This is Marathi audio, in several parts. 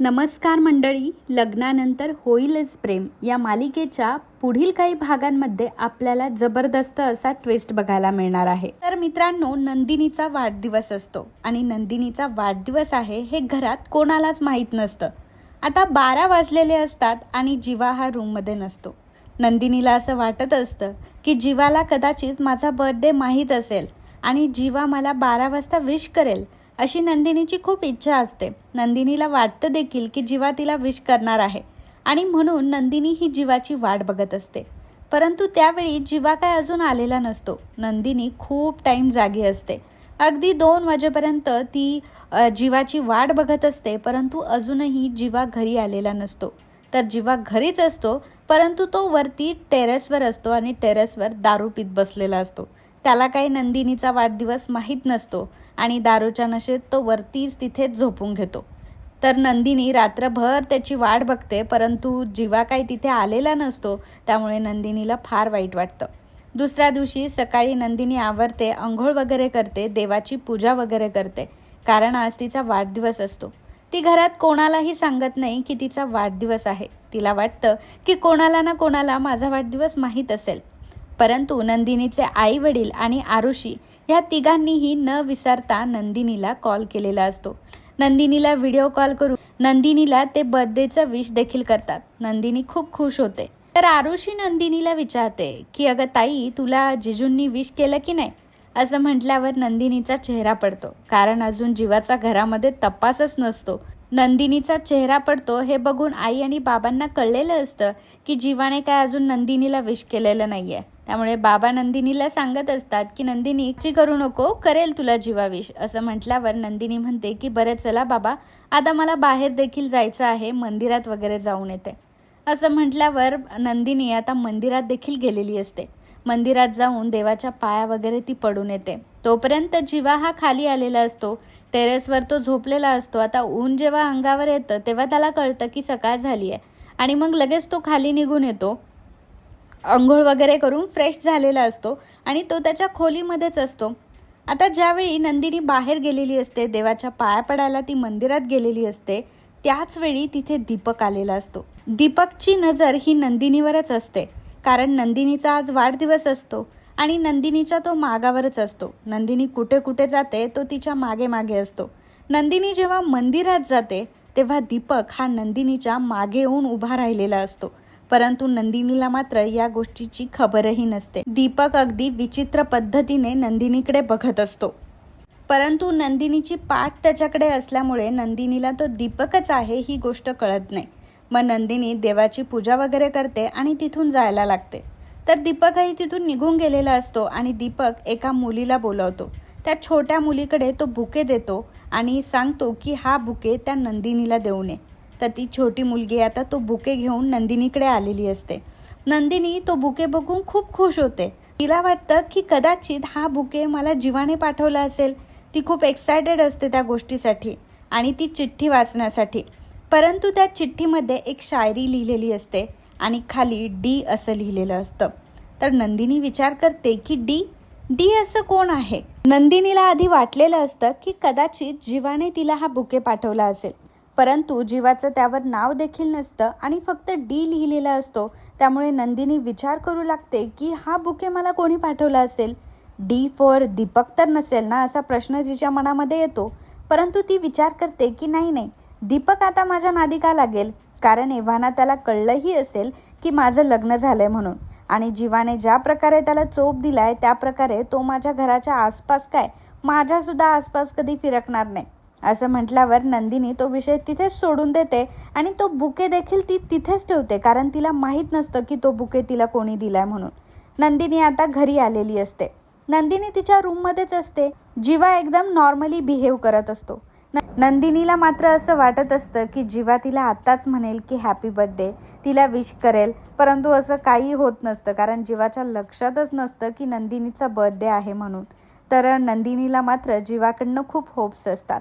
नमस्कार मंडळी लग्नानंतर होईलच प्रेम. या मालिकेच्या पुढील काही भागांमध्ये आपल्याला जबरदस्त असा ट्विस्ट बघायला मिळणार आहे. तर मित्रांनो नंदिनीचा वाढदिवस असतो आणि नंदिनीचा वाढदिवस आहे हे घरात कोणालाच माहीत नसतं. आता बारा वाजलेले असतात आणि जीवा हा रूममध्ये नसतो. नंदिनीला असं वाटत असतं की जीवाला कदाचित माझा बर्थडे माहीत असेल आणि जीवा मला बारा वाजता विश करेल. अशी नंदिनीची खूप इच्छा असते. नंदिनीला वाटतं देखील की जीवा तिला विश करणार आहे. आणि म्हणून नंदिनी ही जीवाची वाट बघत असते. परंतु त्यावेळी जीवा काय अजून आलेला नसतो. नंदिनी खूप टाईम जागी असते. अगदी दोन वाजेपर्यंत ती जीवाची वाट बघत असते. परंतु अजूनही जीवा घरी आलेला नसतो. तर जीवा घरीच असतो. परंतु तो वरती टेरेसवर असतो आणि टेरेसवर दारू पीत बसलेला असतो. त्याला काही नंदिनीचा वाढदिवस माहीत नसतो आणि दारूच्या नशेत तो वरतीच तिथेच झोपून घेतो. तर नंदिनी रात्रभर त्याची वाट बघते परंतु जीवा काही तिथे आलेला नसतो त्यामुळे नंदिनीला फार वाईट वाटतं. दुसऱ्या दिवशी सकाळी नंदिनी आवरते आंघोळ वगैरे करते देवाची पूजा वगैरे करते कारण आज तिचा वाढदिवस असतो. ती घरात कोणालाही सांगत नाही की तिचा वाढदिवस आहे. तिला वाटतं की कोणाला ना कोणाला माझा वाढदिवस माहीत असेल. परंतु नंदिनीचे आई वडील आणि आरुषी ह्या तिघांनीही न विसरता नंदिनीला कॉल केलेला असतो. नंदिनीला व्हिडिओ कॉल करून नंदिनीला ते बर्थडेचं विश देखील करतात. नंदिनी खूप खुश होते. तर आरुषी नंदिनीला विचारते की अगं ताई तुला जिजूंनी विश केलं की नाही? असं म्हटल्यावर नंदिनीचा चेहरा पडतो. कारण अजून जीवाचा घरामध्ये तपासच नसतो. नंदिनीचा चेहरा पडतो हे बघून आई आणि बाबांना कळलेलं असतं की जीवाने काय अजून नंदिनीला विश केलेलं नाहीये. त्यामुळे बाबा नंदिनीला सांगत असतात की नंदिनी ची करू नको करेल तुला जीवाविष. असं म्हटल्यावर नंदिनी म्हणते की बरं चला बाबा आता मला बाहेर देखील जायचं आहे मंदिरात वगैरे जाऊन येते. असं म्हटल्यावर नंदिनी आता मंदिरात देखील गेलेली असते. मंदिरात जाऊन देवाच्या पाया वगैरे ती पडून येते. तोपर्यंत जीवा हा खाली आलेला असतो. टेरेसवर तो झोपलेला असतो. आता ऊन जेव्हा अंगावर येतं तेव्हा त्याला कळतं की सकाळ झाली आहे आणि मग लगेच तो खाली निघून येतो. अंघोळ वगैरे करून फ्रेश झालेला असतो आणि तो त्याच्या खोलीमध्येच असतो. आता ज्यावेळी नंदिनी बाहेर गेलेली असते देवाच्या पाया पडायला ती मंदिरात गेलेली असते त्याच वेळी तिथे दीपक आलेला असतो. दीपकची नजर ही नंदिनीवरच असते कारण नंदिनीचा आज वाढदिवस असतो आणि नंदिनीच्या तो मागावरच असतो. नंदिनी कुठे कुठे जाते तो तिच्यामागे मागे असतो. नंदिनी जेव्हा मंदिरात जाते तेव्हा दीपक हा नंदिनीच्या मागे येऊन उभा राहिलेला असतो. परंतु नंदिनीला मात्र या गोष्टीची खबरही नसते. दीपक अगदी विचित्र पद्धतीने नंदिनीकडे बघत असतो. परंतु नंदिनीची पाठ त्याच्याकडे असल्यामुळे नंदिनीला तो दीपकच आहे ही गोष्ट कळत नाही. मग नंदिनी देवाची पूजा वगैरे करते आणि तिथून जायला लागते. तर दीपकही तिथून निघून गेलेला असतो आणि दीपक एका मुलीला बोलवतो. त्या छोट्या मुलीकडे तो बुके देतो आणि सांगतो की हा बुके त्या नंदिनीला देऊ नये. तर ती छोटी मुलगी आता तो बुके घेऊन नंदिनीकडे आलेली असते. नंदिनी तो बुके बघून खूप खुश होते. तिला वाटतं की कदाचित हा बुके मला जीवाने पाठवला असेल. ती खूप एक्सायटेड असते त्या गोष्टीसाठी आणि ती चिठ्ठी वाचण्यासाठी. परंतु त्या चिठ्ठीमध्ये एक शायरी लिहिलेली असते आणि खाली डी असं लिहिलेलं असतं. तर नंदिनी विचार करते की डी? डी असं कोण आहे? नंदिनीला आधी वाटलेलं असतं की कदाचित जीवाने तिला हा बुके पाठवला असेल. परंतु जीवाचं त्यावर नाव देखील नसतं आणि फक्त डी लिहिलेला असतो त्यामुळे नंदिनी विचार करू लागते की हा बुके मला कोणी पाठवला असेल? डी फॉर दीपक तर नसेल ना असा प्रश्न तिच्या मनामध्ये येतो. परंतु ती विचार करते की नाही नाही. दीपक आता माझ्या नादिका लागेल कारण एव्हाना त्याला कळलंही असेल की माझं लग्न झालंय म्हणून. आणि जीवाने ज्या प्रकारे त्याला चोप दिलाय त्या प्रकारे तो माझ्या घराच्या आसपास काय? माझ्यासुद्धा आसपास कधी फिरकणार नाही. असं म्हटल्यावर नंदिनी तो विषय तिथेच सोडून देते आणि तो बुके देखील ती तिथेच ठेवते कारण तिला माहीत नसतं की तो बुके तिला कोणी दिलाय म्हणून. नंदिनी आता घरी आलेली असते. नंदिनी तिच्या रूममध्येच असते. जीवा एकदम नॉर्मली बिहेव करत असतो. नंदिनीला मात्र असं वाटत असतं की जीवा तिला आत्ताच म्हणेल की हॅपी बर्थडे तिला विश करेल परंतु असं काही होत नसतं कारण जीवाच्या लक्षातच नसतं की नंदिनीचा बर्थडे आहे म्हणून. तर नंदिनीला मात्र जीवाकडनं खूप होप्स असतात.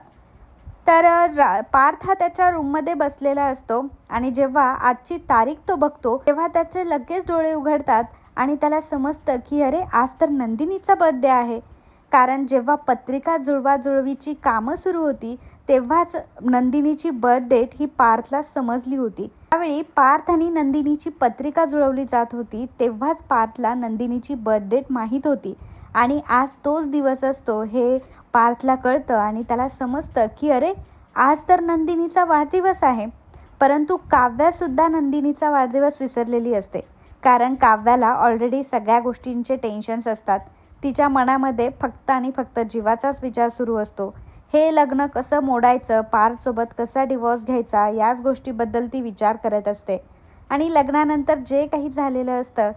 तर रा पार्थ हा त्याच्या रूममध्ये बसलेला असतो आणि जेव्हा आजची तारीख तो बघतो तेव्हा त्याचे लगेच डोळे उघडतात आणि त्याला समजतं की अरे आज तर नंदिनीचा बर्थडे आहे. कारण जेव्हा पत्रिका जुळवाजुळवीची कामं सुरू होती तेव्हाच नंदिनीची बर्थडेट ही पार्थला समजली होती. त्यावेळी पार्थ आणि नंदिनीची पत्रिका जुळवली जात होती तेव्हाच पार्थला नंदिनीची बर्थडेट माहीत होती. आणि आज तोच दिवस असतो हे पार्थला कळतं आणि त्याला समजतं की अरे आज तर नंदिनीचा वाढदिवस आहे. परंतु काव्यासुद्धा नंदिनीचा वाढदिवस विसरलेली असते. कारण काव्याला ऑलरेडी सगळ्या गोष्टींचे टेन्शन्स असतात. तिच्या मनामध्ये फक्त आणि फक्त जीवाचाच विचार सुरू असतो. हे लग्न कसं मोडायचं पार्थसोबत कसा डिवॉर्स घ्यायचा याच गोष्टीबद्दल ती विचार करत असते. आणि लग्नानंतर जे काही झालेलं असतं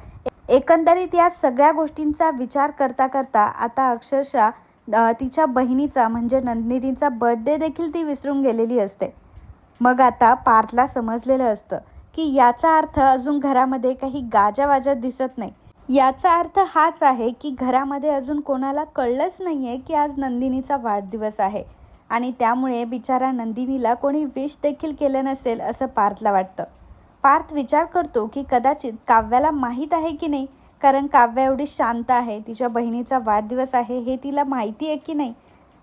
एकंदरीत या सगळ्या गोष्टींचा विचार करता करता आता अक्षरशः तिच्या बहिणीचा म्हणजे नंदिनीचा बर्थडे देखील ती विसरून गेलेली असते. मग आता पार्थला समजलेलं असतं की याचा अर्थ अजून घरामध्ये काही गाजावाजा दिसत नाही. याचा अर्थ हाच आहे की घरामध्ये अजून कोणाला कळलंच नाही आहे की आज नंदिनीचा वाढदिवस आहे. आणि त्यामुळे बिचारा नंदिनीला कोणी विश देखील केलं नसेल असं पार्थला वाटतं. पार्थ विचार करतो की कदाचित काव्याला माहीत आहे की नाही कारण काव्या एवढी शांत आहे तिच्या बहिणीचा वाढदिवस आहे हे तिला माहिती आहे की नाही?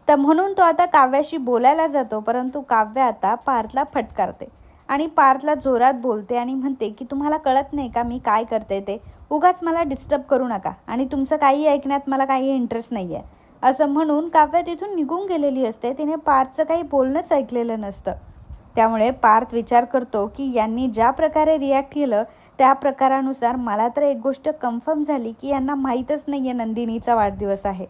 तर म्हणून तो आता काव्याशी बोलायला जातो परंतु काव्य आता पार्थला फटकारते आणि पार्थला जोरात बोलते आणि म्हणते की तुम्हाला कळत नाही का मी काय करते ते? उगाच मला डिस्टर्ब करू नका आणि तुमचं काही ऐकण्यात मला काही इंटरेस्ट नाही आहे असं म्हणून काव्य तिथून निघून गेलेली असते. तिने पार्थचं काही बोलणंच ऐकलेलं नसतं. त्यामुळे पार्थ विचार करतो की यांनी ज्या प्रकारे रिॲक्ट केलं त्या प्रकारानुसार मला तर एक गोष्ट कन्फर्म झाली की यांना माहीतच नाही आहे नंदिनीचा वाढदिवस आहे.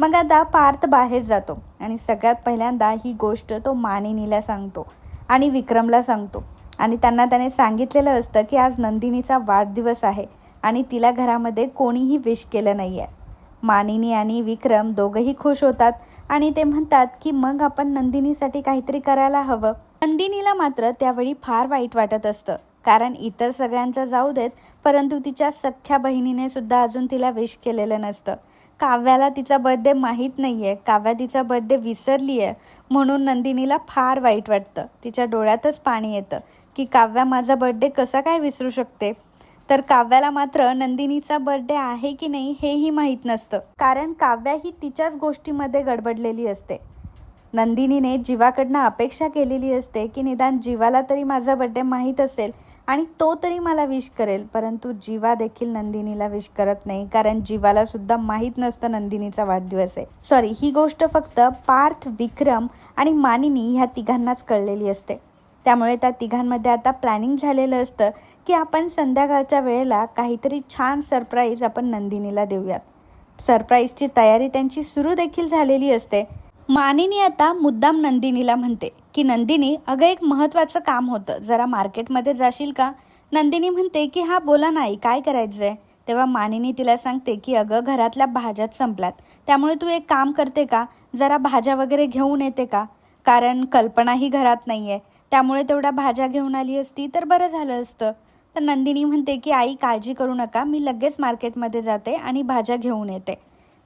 मग आता पार्थ बाहेर जातो आणि सगळ्यात पहिल्यांदा ही गोष्ट तो मानिनीला सांगतो आणि विक्रमला सांगतो. आणि त्यांना त्याने सांगितलेलं असतं की आज नंदिनीचा वाढदिवस आहे आणि तिला घरामध्ये कोणीही विश केलं नाही आहे मानिनी आणि विक्रम दोघंही खुश होतात आणि ते म्हणतात की मग आपण नंदिनीसाठी काहीतरी करायला हवं. नंदिनीला मात्र त्यावेळी फार वाईट वाटत असतं. कारण इतर सगळ्यांचं जाऊ देत परंतु तिच्या सख्ख्या बहिणीने सुद्धा अजून तिला विश केलेलं नसतं. काव्याला तिचा बर्थडे माहीत नाही आहे काव्या तिचा बर्थडे विसरली आहे म्हणून नंदिनीला फार वाईट वाटतं. तिच्या डोळ्यातच पाणी येतं की काव्या माझा बर्थडे कसा काय विसरू शकते? तर काव्याला मात्र नंदिनीचा बर्थडे आहे की नाही हेही माहीत नसतं. कारण काव्या ही तिच्याच गोष्टीमध्ये गडबडलेली असते. नंदिनीने जीवाकडनं अपेक्षा केलेली असते की निदान जीवाला तरी माझा बड्डे माहीत असेल आणि तो तरी मला विश करेल परंतु जीवा देखील नंदिनीला विश करत नाही कारण जीवाला सुद्धा माहीत नसतं नंदिनीचा वाढदिवस आहे. सॉरी ही गोष्ट फक्त पार्थ विक्रम आणि मानिनी ह्या तिघांनाच कळलेली असते. त्यामुळे त्या तिघांमध्ये आता प्लॅनिंग झालेलं असतं की आपण संध्याकाळच्या वेळेला काहीतरी छान सरप्राईज आपण नंदिनीला देऊयात. सरप्राईजची तयारी त्यांची सुरू देखील झालेली असते. मानिनी आता मुद्दाम नंदिनीला म्हणते की नंदिनी अगं एक महत्त्वाचं काम होतं. जरा मार्केटमध्ये जाशील का? नंदिनी म्हणते की हा बोला नाही काय करायचं आहे तेव्हा मानिनी तिला सांगते की अगं घरातल्या भाज्याच संपल्यात. त्यामुळे तू एक काम करते का? जरा भाज्या वगैरे घेऊन येते का? कारण कल्पनाही घरात नाही आहे त्यामुळे तेवढ्या भाज्या घेऊन आली असती तर बरं झालं असतं. तर नंदिनी म्हणते की आई काळजी करू नका. मी लगेच मार्केटमध्ये जाते आणि भाज्या घेऊन येते.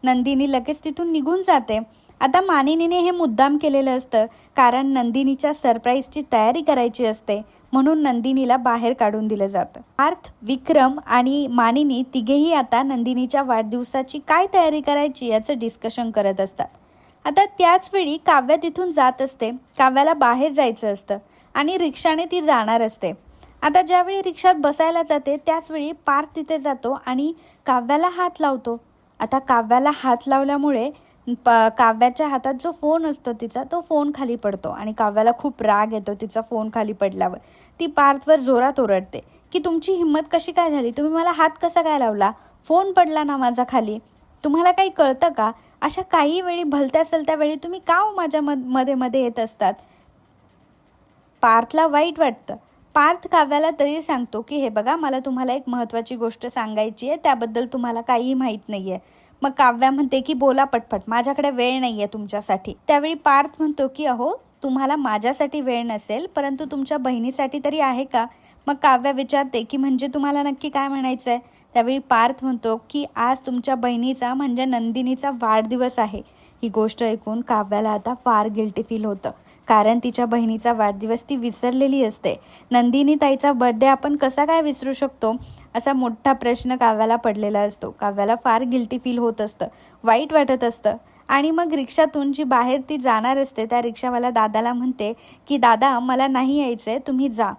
नंदिनी लगेच तिथून निघून जाते. आता मानिनीने हे मुद्दाम केलेलं असतं कारण नंदिनीच्या सरप्राईजची तयारी करायची असते म्हणून नंदिनीला बाहेर काढून दिलं जातं. पार्थ विक्रम आणि मानिनी तिघेही आता नंदिनीच्या वाढदिवसाची काय तयारी करायची याचं डिस्कशन करत असतात. आता त्याच वेळी काव्या तिथून जात असते काव्याला बाहेर जायचं असतं आणि रिक्षाने ती जाणार असते. आता ज्यावेळी रिक्षात बसायला जाते त्याचवेळी पार्थ तिथे जातो आणि काव्याला हात लावतो. आता काव्याला हात लावल्यामुळे प काव्याच्या हातात जो फोन असतो तिचा तो फोन खाली पडतो आणि काव्याला खूप राग येतो तिचा फोन खाली पडल्यावर. ती पार्थवर जोरात ओरडते की तुमची हिंमत कशी काय झाली? तुम्ही मला हात कसा काय लावला? फोन पडला ना माझा खाली. तुम्हाला काही कळतं का? अशा काही वेळी भलत्या सलत्या वेळी तुम्ही का हो माझ्या मदमध्ये मध्ये येत असतात? पार्थला वाईट वाटतं. पार्थ काव्याला तरी सांगतो की हे बघा मला तुम्हाला एक महत्त्वाची गोष्ट सांगायची आहे त्याबद्दल तुम्हाला काहीही माहीत नाही आहे मग काव्या म्हणते की बोला पटपट माझ्याकडे वेळ नाही आहे तुमच्यासाठी. त्यावेळी पार्थ म्हणतो की अहो तुम्हाला माझ्यासाठी वेळ नसेल परंतु तुमच्या बहिणीसाठी तरी आहे का? मग काव्या विचारते की म्हणजे तुम्हाला नक्की काय म्हणायचं आहे त्यावेळी पार्थ म्हणतो की आज तुमच्या बहिणीचा म्हणजे नंदिनीचा वाढदिवस आहे. ही गोष्ट ऐकून काव्याला आता फार गिल्टी फील होतं. कारण तिच्या बहिणीचा वाढदिवस ती विसरलेली असते. नंदिनी ताईचा बर्थडे आपण कसा काय विसरू शकतो? असा मोठा प्रश्न काव्याला पडलेला असतो. काव्याला फार गिल्टी फील होत असतं. वाईट वाटत असतं. आणि मग रिक्षातून जी बाहेर ती जाणार असते त्या रिक्षावाला दादाला म्हणते की दादा मला नाही यायचं आहे तुम्ही जा.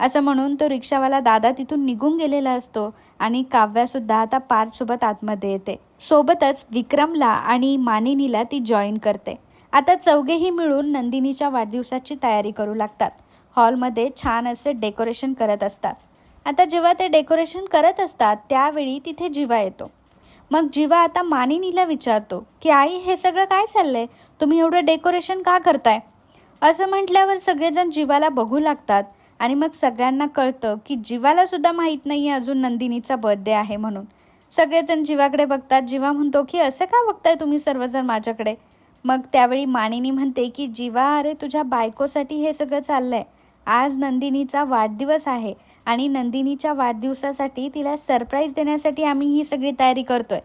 असं म्हणून तो रिक्षावाला दादा तिथून निघून गेलेला असतो आणि काव्यासुद्धा आता पार्थसोबत आतमध्ये येते. सोबतच विक्रमला आणि मानिनीला ती जॉईन करते. आता चौघेही मिळून नंदिनीच्या वाढदिवसाची तयारी करू लागतात. हॉलमध्ये छान असे डेकोरेशन करत असतात. आता जेव्हा ते डेकोरेशन करत असतात त्यावेळी तिथे जिवा येतो. मग जिवा आता मानिनीला विचारतो की आई हे सगळं काय चाललंय? तुम्ही एवढं डेकोरेशन का करताय? असं म्हटल्यावर सगळेजण जिवाला बघू लागतात आणि मग सगळ्यांना कळतं की जिवाला सुद्धा माहीत नाही आहे अजून नंदिनीचा बर्थडे आहे म्हणून. सगळेजण जीवाकडे बघतात. जीवा म्हणतो की असं का बघताय तुम्ही सर्वजण माझ्याकडे? मग त्यावेळी मानिनी म्हणते की जीवा अरे तुझ्या बायकोसाठी हे सगळं चाललंय. आज नंदिनीचा वाढदिवस आहे आणि नंदिनीच्या वाढदिवसासाठी तिला सरप्राईज देण्यासाठी आम्ही ही सगळी तयारी करतोय.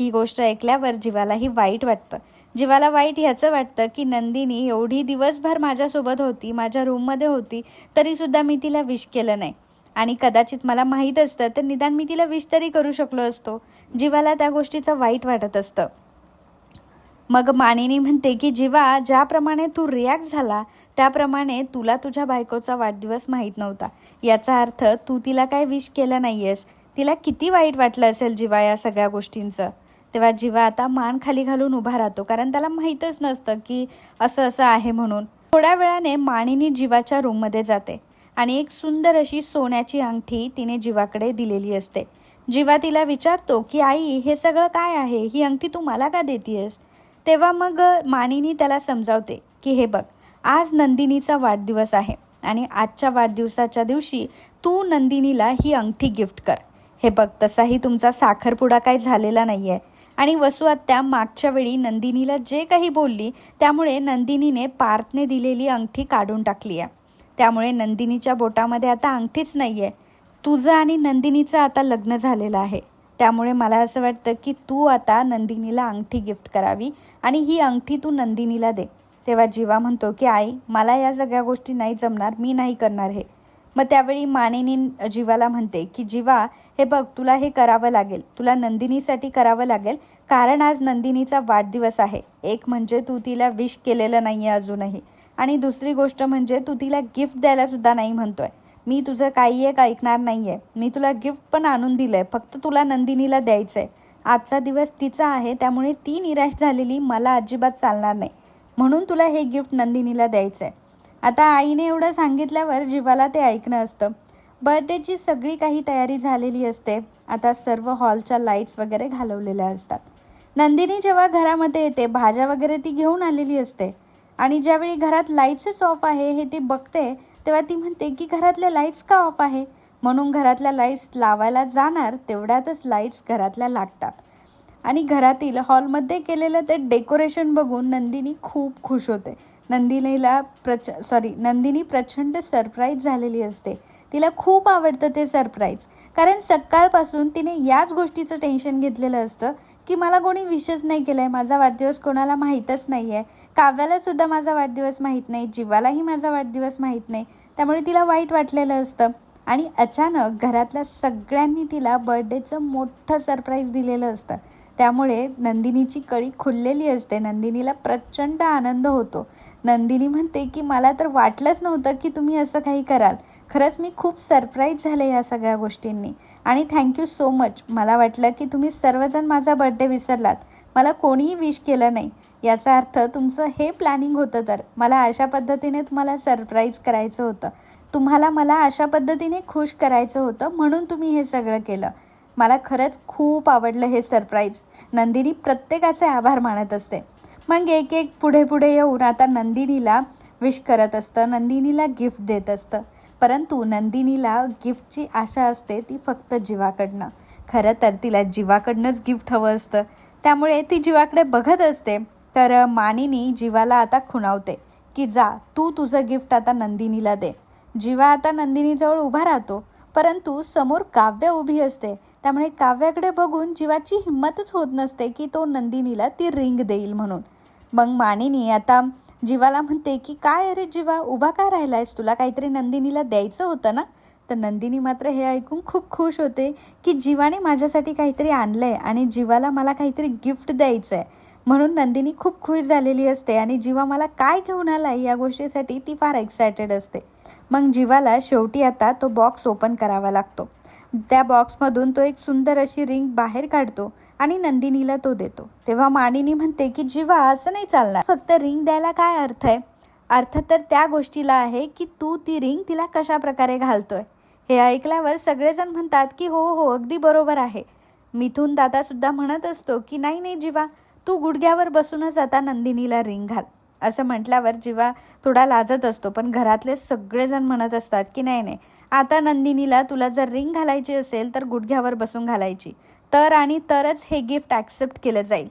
ही गोष्ट ऐकल्यावर जीवालाही वाईट वाटतं. जीवाला वाईट ह्याचं वाटतं की नंदिनी एवढी दिवसभर माझ्यासोबत होती माझ्या रूममध्ये होती तरीसुद्धा मी तिला विश केलं नाही. आणि कदाचित मला माहीत असतं तर निदान मी तिला विश तरी करू शकलो असतो. जीवाला त्या गोष्टीचं वाईट वाटत असतं. मग मानिनी म्हणते की जिवा ज्याप्रमाणे तू रिॲक्ट झाला त्याप्रमाणे तुला तुझ्या बायकोचा वाढदिवस माहीत नव्हता. याचा अर्थ तू तिला काय विश केलं नाही आहेस तिला किती वाईट वाटलं असेल जीवा या सगळ्या गोष्टींचं. तेव्हा जीवा आता मान खाली घालून उभा राहतो कारण त्याला माहीतच नसतं की असं असं आहे म्हणून. थोड्या वेळाने मानिनी जीवाच्या रूममध्ये जाते आणि एक सुंदर अशी सोन्याची अंगठी तिने जीवाकडे दिलेली असते. जीवा तिला विचारतो की आई हे सगळं काय आहे? ही अंगठी तू मला का देतीयस? तेव्हा मग मानिनी त्याला समजावते की हे बघ आज नंदिनीचा वाढदिवस आहे आणि आजच्या वाढदिवसाच्या दिवशी तू नंदिनीला ही अंगठी गिफ्ट कर. हे बघ तसाही तुमचा साखरपुडा काही झालेला नाही आहे आणि वसू आत्या मागच्या वेळी नंदिनीला जे काही बोलली त्यामुळे नंदिनीने पार्थने दिलेली अंगठी काढून टाकली आहे. त्यामुळे नंदिनीच्या बोटामध्ये आता अंगठीच नाही आहे तुझं आणि नंदिनीचं आता लग्न झालेलं आहे. त्यामुळे मला असं वाटतं की तू आता नंदिनीला अंगठी गिफ्ट करावी आणि ही अंगठी तू नंदिनीला दे. तेव्हा जीवा म्हणतो की आई मला या सगळ्या गोष्टी नाही जमणार मी नाही करणार हे. मग त्यावेळी मानिनी जीवाला म्हणते की जीवा हे बघ तुला हे करावं लागेल. तुला नंदिनीसाठी करावं लागेल. कारण आज नंदिनीचा वाढदिवस आहे. एक म्हणजे तू तिला विश केलेलं नाही आहे अजूनही. आणि दुसरी गोष्ट म्हणजे तू तिला गिफ्ट द्यायला सुद्धा नाही म्हणतोय. मी तुझं काही एक ऐकणार नाही आहे मी तुला गिफ्ट पण आणून दिलं आहे फक्त तुला नंदिनीला द्यायचं आहे आजचा दिवस तिचा आहे त्यामुळे ती निराश झालेली मला अजिबात चालणार नाही. म्हणून तुला हे गिफ्ट नंदिनीला द्यायचं आहे आता आईने एवढं सांगितल्यावर जीवाला ते ऐकणं असतं. बर्थडेची सगळी काही तयारी झालेली असते. आता सर्व हॉलच्या लाईट्स वगैरे घालवलेल्या असतात. नंदिनी जेव्हा घरामध्ये येते भाज्या वगैरे ती घेऊन आलेली असते. आणि ज्यावेळी घरात लाईट्सच ऑफ आहे हे ती बघते तेव्हा ती म्हणते की घरातल्या लाईट्स का ऑफ आहे? म्हणून घरातल्या लाईट्स लावायला जाणार तेवढ्यातच लाईट्स घरातल्या लागतात. आणि घरातील हॉलमध्ये केलेलं ते डेकोरेशन बघून नंदिनी खूप खुश होते. नंदिनीला प्रच सॉरी नंदिनी प्रचंड सरप्राईज झालेली असते. तिला खूप आवडतं ते सरप्राईज कारण सकाळपासून तिने याच गोष्टीचं टेन्शन घेतलेलं असतं. की मला कोणी विशेष नाही केलं आहे माझा वाढदिवस कोणाला माहीतच नाही आहे काव्याला सुद्धा माझा वाढदिवस माहीत नाही जीवालाही माझा वाढदिवस माहीत नाही. त्यामुळे तिला वाईट वाटलेलं असतं. आणि अचानक घरातल्या सगळ्यांनी तिला बर्थडेचं मोठं सरप्राईज दिलेलं असतं. त्यामुळे नंदिनीची कळी खुललेली असते. नंदिनीला प्रचंड आनंद होतो. नंदिनी म्हणते की मला तर वाटलंच नव्हतं की तुम्ही असं काही कराल. खरंच मी खूप सरप्राईज झाले या सगळ्या गोष्टींनी. आणि थँक्यू सो मच मला वाटलं की तुम्ही सर्वजण माझा बड्डे विसरलात. मला कोणीही विश केलं नाही. याचा अर्थ तुमचं हे प्लॅनिंग होतं तर. मला अशा पद्धतीने तुम्हाला सरप्राईज करायचं होतं. तुम्हाला मला अशा पद्धतीने खुश करायचं होतं म्हणून तुम्ही हे सगळं केलं. मला खरंच खूप आवडलं हे सरप्राईज नंदिनी प्रत्येकाचे आभार मानत असते. मग एक एक पुढे पुढे येऊन आता नंदिनीला विश करत असतं. नंदिनीला गिफ्ट देत असतं. परंतु नंदिनीला गिफ्टची आशा असते ती फक्त जीवाकडनं. खरं तर तिला जीवाकडनंच गिफ्ट हवं असतं. त्यामुळे ती जीवाकडे बघत असते. तर मानिनी जीवाला आता खुणावते की जा तू तुझं गिफ्ट आता नंदिनीला दे. जीवा आता नंदिनीजवळ उभा राहतो. परंतु समोर काव्य उभी असते. त्यामुळे काव्याकडे बघून जीवाची हिंमतच होत नसते की तो नंदिनीला ती रिंग देईल म्हणून. मग मानिनी आता जीवाला म्हणते की काय अरे जीवा उभा का राहिलायस? तुला काहीतरी नंदिनीला द्यायचं होतं ना? तर नंदिनी मात्र हे ऐकून खूप खुश होते की जीवाने माझ्यासाठी काहीतरी आणलं आहे आणि जीवाला मला काहीतरी गिफ्ट द्यायचं आहे म्हणून नंदिनी खूप खुश झालेली असते आणि जीवा मला काय घेऊन आला या गोष्टीसाठी ती फार एक्सायटेड असते. मग जीवाला शेवटी आता तो बॉक्स ओपन करावा लागतो. त्या बॉक्समधून तो एक सुंदर अशी रिंग बाहेर काढतो आणि नंदिनीला तो देतो. तेव्हा मानिनी म्हणते की जीवा असं नाही चालणार. फक्त रिंग द्यायला काय अर्थ आहे? अर्थ तर त्या गोष्टीला आहे की तू ती रिंग तिला कशा प्रकारे घालतोय? हे ऐकल्यावर सगळेजण म्हणतात की हो हो अगदी बरोबर आहे. मिथून दादासुद्धा म्हणत असतो की नाही नाही जीवा तू गुडघ्यावर बसूनच आता नंदिनीला रिंग घाल. असं म्हटल्यावर जीवा थोडा लाजत असतो. पण घरातले सगळेजण म्हणत असतात की नाही नाही आता नंदिनीला तुला जर रिंग घालायची असेल तर गुडघ्यावर बसून घालायची. तर आणि तरच हे गिफ्ट ॲक्सेप्ट केलं जाईल.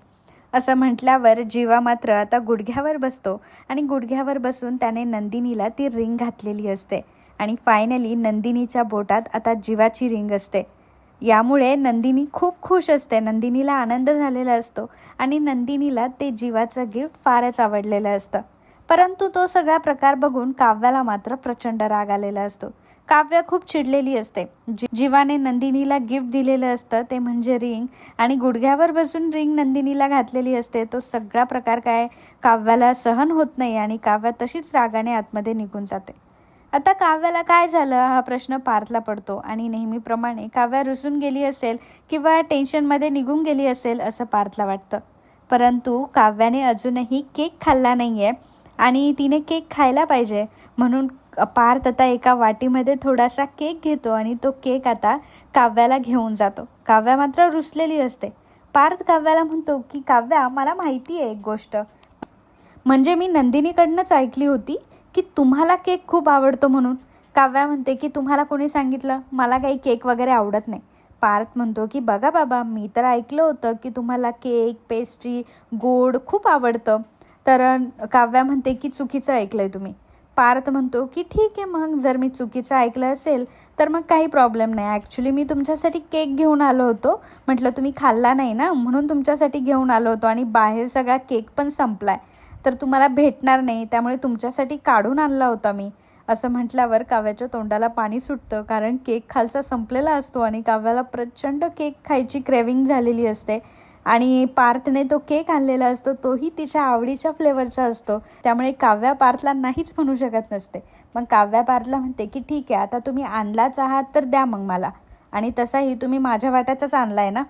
असं म्हटल्यावर जीवा मात्र आता गुडघ्यावर बसतो आणि गुडघ्यावर बसून त्याने नंदिनीला ती रिंग घातलेली असते. आणि फायनली नंदिनीच्या बोटात आता जीवाची रिंग असते. यामुळे नंदिनी खूप खुश असते. नंदिनीला आनंद झालेला असतो आणि नंदिनीला ते जीवाचं गिफ्ट फारच आवडलेलं असतं. परंतु तो सगळा प्रकार बघून काव्याला मात्र प्रचंड राग आलेला असतो. काव्य खूप चिडलेली असते. जीवाने नंदिनीला गिफ्ट दिलेलं असतं ते म्हणजे रिंग आणि गुडघ्यावर बसून रिंग नंदिनीला घातलेली असते. तो सगळा प्रकार काय? काव्याला सहन होत नाही आणि काव्या तशीच रागाने आतमध्ये निघून जाते. आता काव्याला काय झालं? हा प्रश्न पार्थला पडतो आणि नेहमीप्रमाणे काव्या रुसून गेली असेल किंवा टेन्शनमध्ये निघून गेली असेल असं पार्थला वाटतं. परंतु काव्याने अजूनही केक खाल्ला नाही आहे आणि तिने केक खायला पाहिजे. म्हणून पार्थ आता एका वाटीमध्ये थोडासा केक घेतो आणि तो केक आता काव्याला घेऊन जातो. काव्या मात्र रुसलेली असते. पार्थ काव्याला म्हणतो की काव्या मला माहिती आहे एक गोष्ट. म्हणजे मी नंदिनीकडनंच ऐकली होती की तुम्हाला केक खूप आवडतो म्हणून. काव्या म्हणते की तुम्हाला कोणी सांगितलं? मला काही केक वगैरे आवडत नाही. पार्थ म्हणतो की बघा बाबा मी तर ऐकलं होतं की तुम्हाला केक पेस्ट्री गोड खूप आवडतं. तर काव्या म्हणते की चुकीचं ऐकलं आहे तुम्ही. पार्थ म्हणतो की ठीक आहे मग जर मी चुकीचं ऐकलं असेल तर मग काही प्रॉब्लेम नाही. ॲक्च्युली मी तुमच्यासाठी केक घेऊन आलो होतो. म्हटलं तुम्ही खाल्ला नाही ना म्हणून तुमच्यासाठी घेऊन आलो होतो आणि बाहेर सगळा केक पण संपला आहे तर तुम्हाला भेटणार नाही त्यामुळे तुमच्यासाठी काढून आणला होता मी. असं म्हटल्यावर काव्याच्या तोंडाला पाणी सुटतं कारण केक खालचा संपलेला असतो आणि काव्याला प्रचंड केक खायची क्रेविंग झालेली असते. आणि पार्थने तो केक आणलेला असतो तोही तिच्या आवडीच्या फ्लेवरचा असतो. त्यामुळे काव्या पार्थला नाहीच म्हणू शकत नसते. मग काव्या पार्थला म्हणते की ठीक आहे आता तुम्ही आणलाच आहात तर द्या मग मला. आणि तसाही तुम्ही माझ्या वाट्याचाच आणला आहे ना?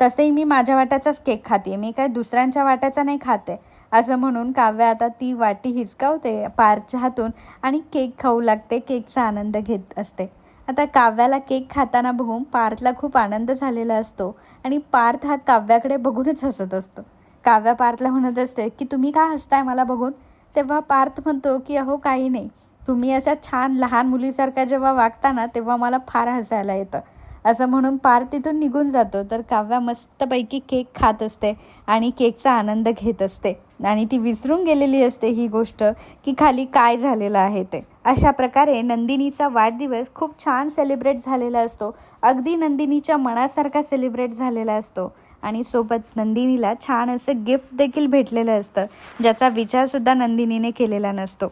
तसंही मी माझ्या वाट्याचाच केक खाते मी काय दुसऱ्यांच्या वाट्याचा नाही खाते असं म्हणून काव्या आता ती वाटी हिसकावते पारच्या हातून आणि केक खाऊ लागते केकचा आनंद घेत असते. आता काव्याला केक खाताना बघून पार्थला खूप आनंद झालेला असतो आणि पार्थ हा काव्याकडे बघूनच हसत असतो. काव्या पार्थला म्हणत असते की तुम्ही का हसताय मला बघून? तेव्हा पार्थ म्हणतो की अहो काही नाही. तुम्ही अशा छान लहान मुलीसारखा जेव्हा वागता ना तेव्हा मला फार हसायला येतं. असं म्हणून पार तिथून निघून जातो. तर काव्या मस्तपैकी केक खात असते आणि केकचा आनंद घेत असते. आणि ती विसरून गेलेली असते ही गोष्ट की खाली काय झालेलं आहे ते. अशा प्रकारे नंदिनीचा वाढदिवस खूप छान सेलिब्रेट झालेला असतो. अगदी नंदिनीच्या मनासारखा सेलिब्रेट झालेला असतो. आणि सोबत नंदिनीला छान असं गिफ्ट देखील भेटलेलं असतं ज्याचा विचारसुद्धा नंदिनीने केलेला नसतो.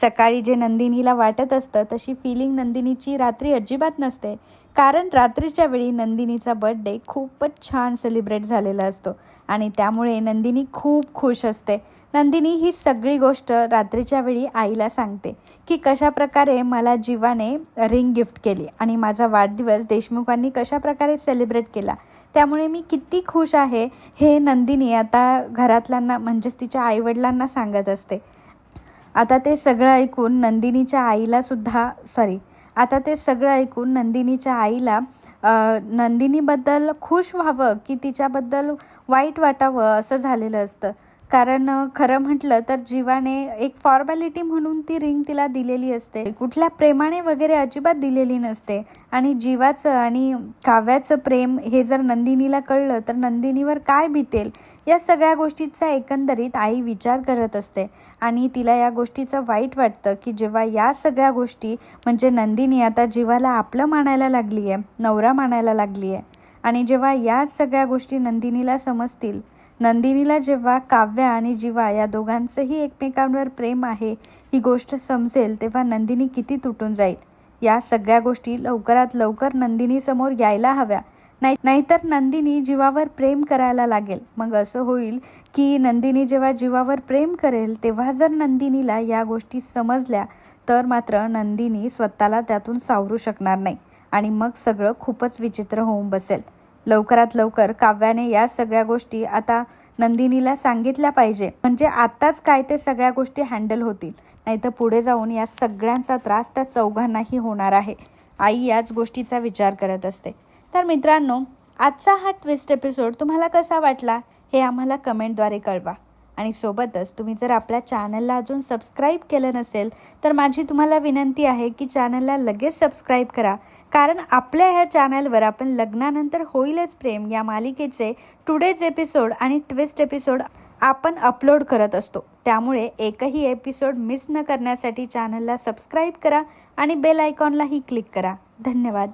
सकाळी जे नंदिनीला वाटत असतं तशी फिलिंग नंदिनीची रात्री अजिबात नसते. कारण रात्रीच्या वेळी नंदिनीचा बर्थडे खूपच छान सेलिब्रेट झालेला असतो. आणि त्यामुळे नंदिनी खूप खुश असते. नंदिनी ही सगळी गोष्ट रात्रीच्या वेळी आईला सांगते की कशा प्रकारे मला जीवाने रिंग गिफ्ट केली आणि माझा वाढदिवस देशमुखांनी कशा प्रकारे सेलिब्रेट केला. त्यामुळे मी किती खुश आहे हे नंदिनी आता घरातल्यांना म्हणजेच तिच्या आईवडिलांना सांगत असते. आता ते सगळं ऐकून नंदिनीच्या आईला सुद्धा सॉरी आता ते सगळं ऐकून नंदिनीच्या आईला नंदिनीबद्दल खुश व्हावं की तिच्याबद्दल वाईट वाटावं असं झालेलं असतं. कारण खरं म्हटलं तर जीवाने एक फॉर्मॅलिटी म्हणून ती रिंग तिला दिलेली असते. कुठल्या प्रेमाने वगैरे अजिबात दिलेली नसते. आणि जीवाचं आणि काव्याचं प्रेम हे जर नंदिनीला कळलं तर नंदिनीवर काय बितेल? या सगळ्या गोष्टीचा एकंदरीत आई विचार करत असते. आणि तिला या गोष्टीचं वाईट वाटतं की जेव्हा या सगळ्या गोष्टी म्हणजे नंदिनी आता जीवाला आपलं मानायला लागली आहे नवरा मानायला लागली आहे आणि जेव्हा या सगळ्या गोष्टी नंदिनीला समजतील नंदिनीला जेव्हा काव्या आणि जीवा या दोघांचंही एकमेकांवर प्रेम आहे ही गोष्ट समजेल तेव्हा नंदिनी किती तुटून जाईल. या सगळ्या गोष्टी लवकरात लवकर नंदिनीसमोर यायला हव्या. नाही नाहीतर नंदिनी जीवावर प्रेम करायला लागेल. मग असं होईल की नंदिनी जेव्हा जीवावर प्रेम करेल तेव्हा जर नंदिनीला या गोष्टी समजल्या तर मात्र नंदिनी स्वतःला त्यातून सावरू शकणार नाही. आणि मग सगळं खूपच विचित्र होऊन बसेल. लवकरात लवकर काव्याने या सगळ्या गोष्टी आता नंदिनीला सांगितल्या पाहिजे. म्हणजे आत्ताच काय ते सगळ्या गोष्टी हँडल होतील. नाही तर पुढे जाऊन या सगळ्यांचा त्रास त्या चौघांनाही होणार आहे. आई याच गोष्टीचा विचार करत असते. तर मित्रांनो आजचा हा ट्विस्ट एपिसोड तुम्हाला कसा वाटला हे आम्हाला कमेंटद्वारे कळवा. आणि सोबतच तुम्ही जर आपल्या चॅनलला अजून सबस्क्राईब केलं नसेल तर माझी तुम्हाला विनंती आहे की चॅनलला लगेच सबस्क्राईब करा. कारण आपल्या ह्या चॅनलवर आपण लग्नानंतर होईलच प्रेम या मालिकेचे टुडेज एपिसोड आणि ट्विस्ट एपिसोड आपण अपलोड करत असतो. त्यामुळे एकही एपिसोड मिस न करण्यासाठी चॅनलला सबस्क्राईब करा आणि बेल आयकॉनलाही क्लिक करा. धन्यवाद.